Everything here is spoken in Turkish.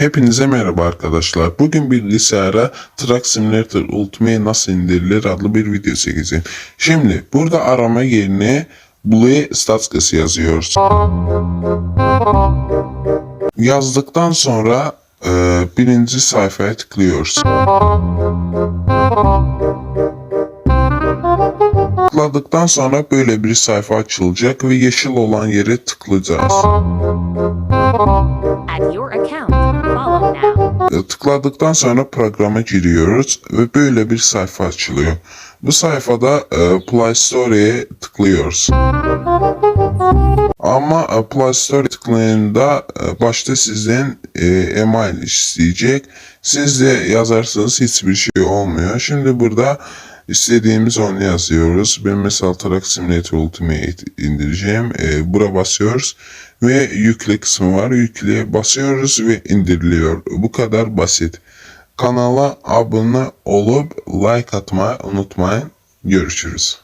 Hepinize merhaba arkadaşlar. Bugün bilgisayara Truck Simulator Ultimate nasıl indirilir adlı bir video çekeceğim. Şimdi burada arama yerine Blue Statskası yazıyoruz. Yazdıktan sonra e, birinci sayfaya tıklıyoruz. Tıkladıktan sonra böyle bir sayfa açılacak ve yeşil olan yere tıklayacağız. Add your account. E, Tıkladıktan sonra programa giriyoruz ve böyle bir sayfa açılıyor. Bu sayfada e, Play Store'ye tıklıyoruz. Ama e, Play Store tıklayında başta sizden email isteyecek. Siz de yazarsanız hiçbir şey olmuyor. Şimdi burada istediğimiz onu yazıyoruz. Ben mesela Truck Simulator Ultimate indireceğim. E, bura basıyoruz ve yükle kısmı var. Yükleye basıyoruz ve indiriliyor. Bu kadar basit. Kanala abone olup like atmayı unutmayın. Görüşürüz.